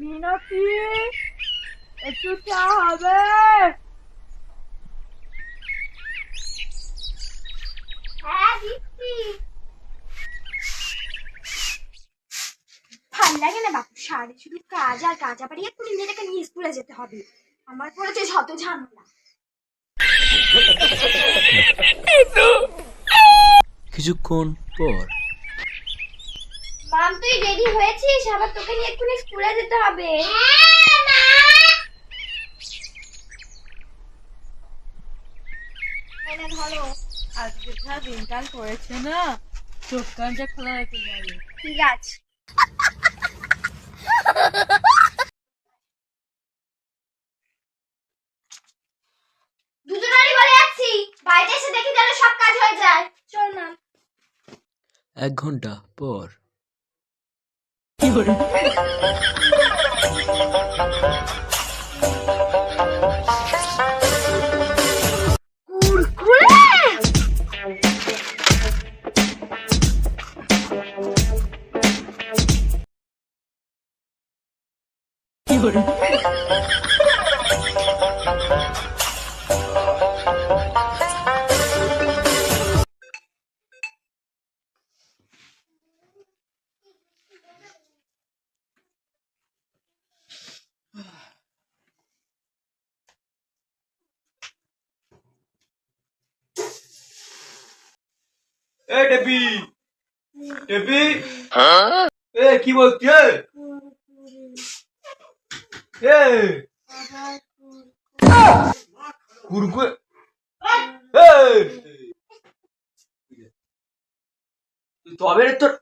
মিনতি, একটু চা হবে? হ্যাঁ ভালো লাগে না বাপু সারে শুধু কাজ আর কাজ আবার এক্ষুনি মেয়েটাকে নিয়ে স্কুলে যেতে হবে। আমার পড়েছে শত ঝামেলা। কিছুক্ষণ পর। মাম তুই রেডি হয়েছিস? আবার তোকে নিয়ে এক্ষুনি স্কুলে যেতে হবে। আজকে যা দিনকাল করেছে না চোখ কানটা খোলা রেখে যাবে ঠিক আছে দুজনেরই বলে বাইরে এসে দেখি তাহলে সব কাজ হয়ে যায়। চল না। এক ঘণ্টা পর। কুরকুরে! এ টেপি ডেপি এ কি বলছি? এ? কুরকুরে। এ তবে রে তোর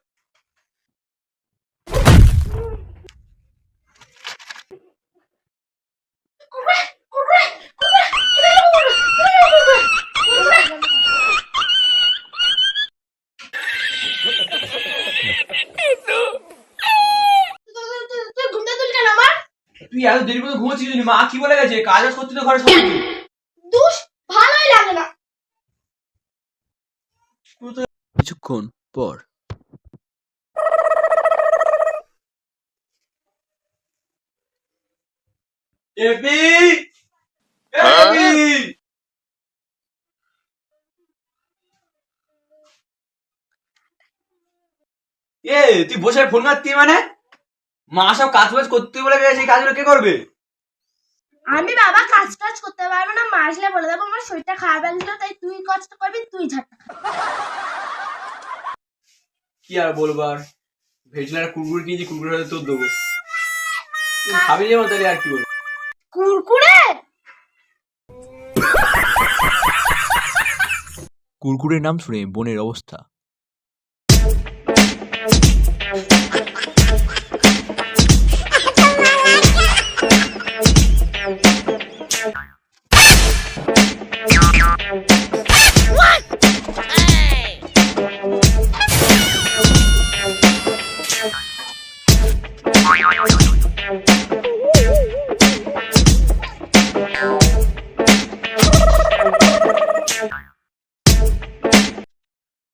তুই এত দেরি পর্যন্ত ঘুমোচ্ছিস? মা কি বলে গেছে? কাজ বাজ করতে তো ঘরে সবাই দুষ ভালোই লাগে না। কিছুক্ষণ পর। ডেপি এ ডেপি এ তুই বসে ফোন মারতি মানে? মা সব কাজ বাজ করতে বলে গেছে সেই কাজগুলো কে করবে? আমি বাবা কাজ টাজ করতে পারব না মা আসলে বলে দেবো আমার শরীরটা খারাপ লাগছিল তাই তুই কষ্ট করবি তুই ঝাড়টা কি আর বলব আর ভেজলার কুরকুরে কিনেছি কুরকুরে হয়তো তোর দেবো। তুই খাবি যেমন তাহলে আর কি বলব? কুরকুরে কুরকুরের নাম শুনে বোনের অবস্থা।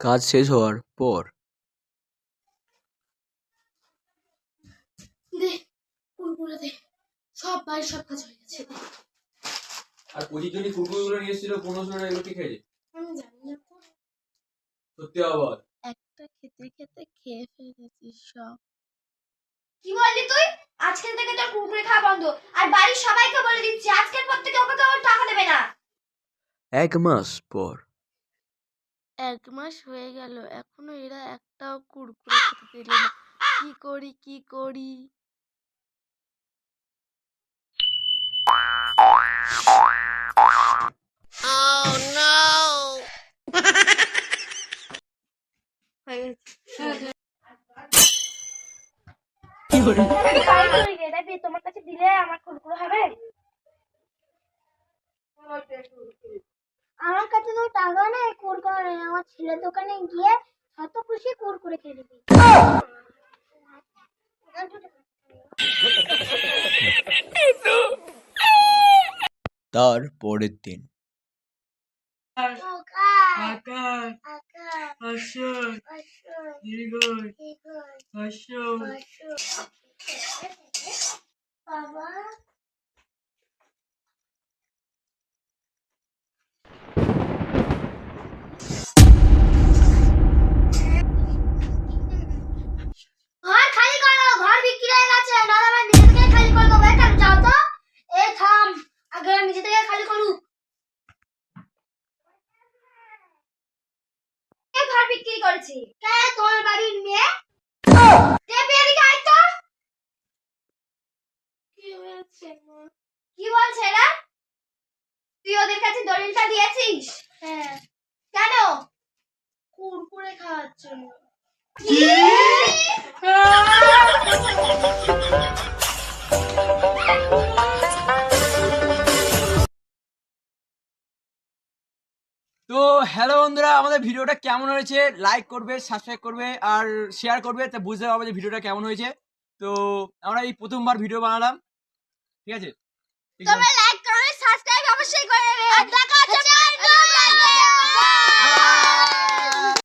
কাজ শেষ হওয়ার পর। দে সব বাড়ি সব কাজ হয়ে গেছে। আর পঁচিশ জনই কুরকুরে নিয়ে এসেছিল পনেরো জন এগুলো কি খেয়েছে। আমি জানি না সত্যি আবার। একটা খেতে খেতে খেয়ে ফেলেছিস সব। কি বললি তুই? আজকে থেকে তোর কুরকুরে খাওয়া বন্ধ। আর বাড়ির সবাইকে বলে দিচ্ছি আজকের পর থেকে ওকে কেউ টাকা দেবে না। এক মাস পর। এক মাস হয়ে গেল এখনও এরা একটাও কুরকুরে খেতে দিল না। কি করি কি করি? গেছে তোমার কাছে দিলে আমার কুরকুরে হবে। আমার কাছে তো টাকা নেই কুরকুরে নেই আমার ছেলের দোকানে গিয়ে কত খুশি কুরকুরে খেয়ে নিবি তার পরের দিন বাবা বিক্রি করেছে। কে তোমার বাড়ির মেয়ে? দেবী এদিকে আয় তো? কি হয়েছে কি বলছে এরা তুই ওদের কাছে দলিলটা দিয়েছিস? হ্যাঁ। কেন? কুরকুরে খাওয়ার জন্য তো হ্যালো বন্ধুরা, আমাদের ভিডিওটা কেমন হয়েছে? লাইক করবে সাবস্ক্রাইব করবে আর শেয়ার করবে, তা বুঝতে পারবে যে ভিডিওটা কেমন হয়েছে। তো আমরা এই প্রথমবার ভিডিও বানালাম, ঠিক আছে? তোমরা লাইক করো সাবস্ক্রাইব অবশ্যই করে দেখা